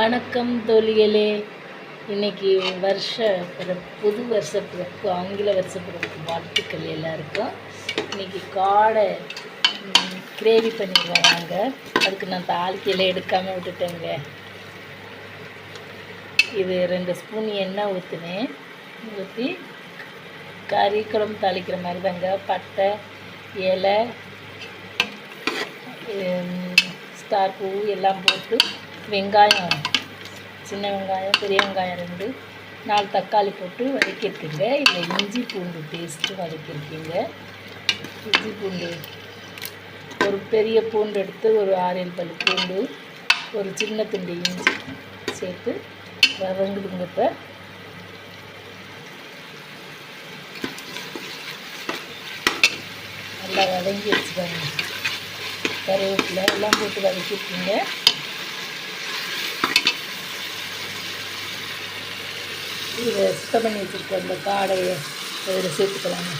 வணக்கம் தொழிலே இன்னைக்கு வருஷ பிறப்பு புது வருஷ பிறப்பு ஆங்கில வருஷ பிறப்பு வாழ்த்துக்கள் எல்லாருக்கும். இன்னைக்கு காடை கிரேவி பண்ணிடுவோம் வாங்க. அதுக்கு நான் தாளிக்கையில் எடுக்காமல் விட்டுட்டேங்க. இது ரெண்டு ஸ்பூன் எண்ணெய் ஊற்றுனேன் ஊற்றி கறி குழம்பு தாளிக்கிற மாதிரி தாங்க பட்டை இலை ஸ்டார் பூ எல்லாம் போட்டு வெங்காயம் சின்ன வெங்காயம் பெரிய வெங்காயம் ரெண்டு நாலு தக்காளி போட்டு வதக்கியிருக்கீங்க. இதில் இஞ்சி பூண்டு பேஸ்ட்டு வதக்கியிருக்கீங்க. இஞ்சி பூண்டு ஒரு பெரிய பூண்டு எடுத்து ஒரு ஆறு ஏழு பல் பூண்டு ஒரு சின்ன துண்டு இஞ்சி சேர்த்து வதங்குதுங்க இப்போ. நல்லா வதங்கி வச்சுக்கோங்க. கருவேப்பிலை எல்லாம் போட்டு வதக்கிருக்கீங்க இதை சுத்தம் பண்ணி வச்சுருக்க அந்த காடையை இதில் சேர்த்துக்கலாங்க.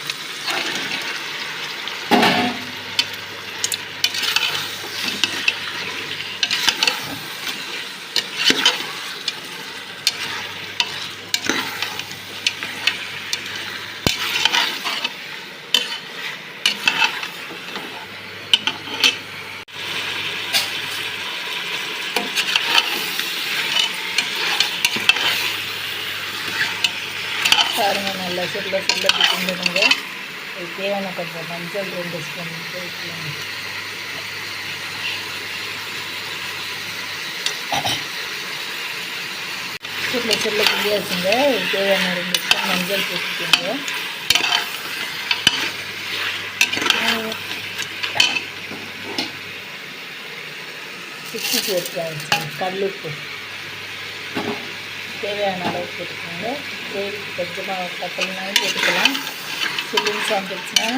பாருங்கள் நல்லா சொல்ல சொல்ல கிண்டுங்க இது தேவையான கொஞ்சம் மஞ்சள் ரெண்டு ஸ்பூன் வைக்கலாங்க சொல்ல சொல்ல கிண்டியாச்சுங்க இது தேவையான ரெண்டு ஸ்பூன் மஞ்சள் தேவையான அளவு போட்டுக்கோங்க. கிரேவிக்கு கொஞ்சமாக தக்காளினாலும் போட்டுக்கலாம். சில்லுன்னு சாப்பிட்டுச்சுன்னா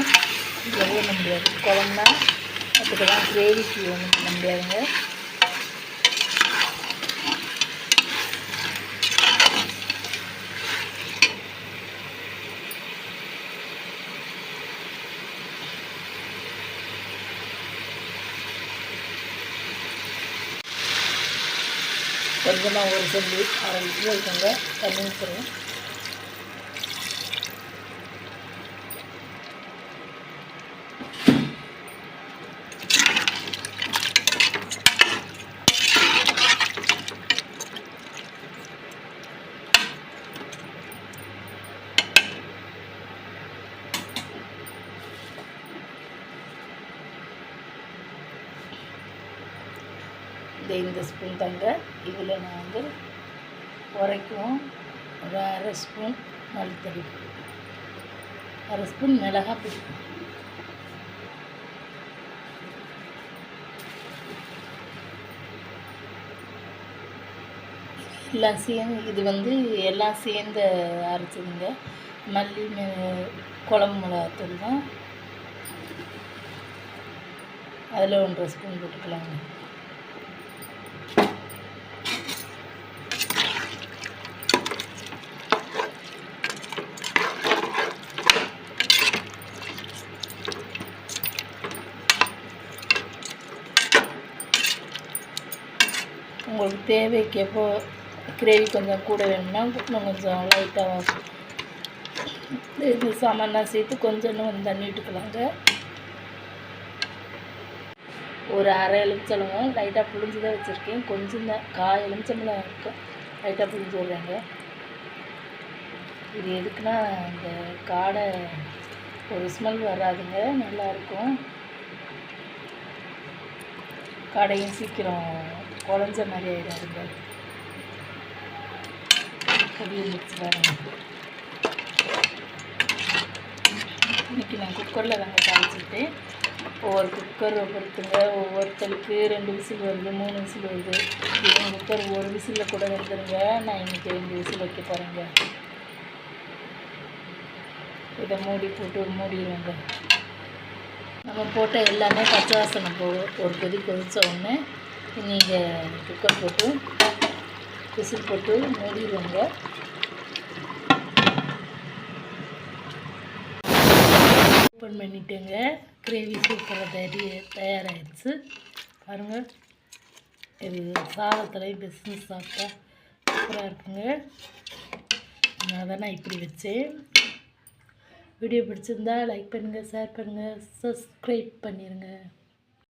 எவ்வளோ பண்ண முடியாது. குழம்புனா அதுக்கெல்லாம் கிரேவிக்கு ஒன்றும் பண்ண முடியாதுங்க கொஞ்சமாக ஒரு சொல்லி அரை லிட்டர் இருக்குங்க தண்ணி ஊற்றுறேன் இந்த இந்த ஸ்பூன் தாங்க இதில் நான் வந்து உரைக்கும் ஒரு அரை ஸ்பூன் மல்லித்தடி அரை ஸ்பூன் மிளகா பொடி. எல்லாம் சேர்ந்து இது வந்து எல்லாம் சேர்ந்து அரைச்சதுங்க. மல்லி குழம்பு மிளகாத்தூள் தான். அதில் ஒன்றரை ஸ்பூன் போட்டுக்கலாங்க. உங்களுக்கு தேவைக்கு எப்போ கிரேவி கொஞ்சம் கூட வேணும்னா இன்னும் கொஞ்சம் லைட்டாக இது சாமானாக சேர்த்து கொஞ்சம் இன்னும் தண்ணி விட்டுக்கலாங்க. ஒரு அரை எலுமிச்சம்பழம் லைட்டாக புளிஞ்சு தான் வச்சுருக்கேன். கொஞ்சம் தான் காய் எலுமிச்சம்பழம் இருக்கும். லைட்டாக புளிஞ்சு விட்றேங்க. இது எதுக்குன்னா இந்த காடை ஒரு ஸ்மெல் வராதுங்க. நல்லாயிருக்கும் கடையும் சீக்கிரம் குழஞ்ச மாதிரி ஆயிடாதுங்க கடியை மிக்ஸ் பாருங்க. இன்னைக்கு நான் குக்கரில் தாங்க தாளிச்சுட்டேன் ஒவ்வொரு குக்கரை பொறுத்துங்க ஒவ்வொருத்தருக்கு ரெண்டு விசில் வருது மூணு விசில் வருது. இது குக்கர் ஒரு விசிலில் கூட வந்துடுங்க நான் இன்றைக்கி ரெண்டு விசில் வைக்க போகிறேங்க இதை மூடி போட்டு மூடிடுவோங்க நம்ம போட்ட எல்லாமே பச்சை வாசனை போகும் ஒரு கொதி கொதித்த உடனே நீங்கள் குக்கர் போட்டு விசில் போட்டு மூடிடுவாங்க ஓப்பன் பண்ணிட்டேங்க. கிரேவி சூப்பராக தயாரி தயாராகிடுச்சு பாருங்கள் இது சாதத்துலையும் பிஸ்னஸ் சாப்பிட்டா சூப்பராக இருக்குங்க. நான் தான் நான் இப்படி வச்சேன். வீடியோ பிடிச்சிருந்தா லைக் பண்ணுங்கள் ஷேர் பண்ணுங்கள் சப்ஸ்கிரைப் பண்ணிடுங்க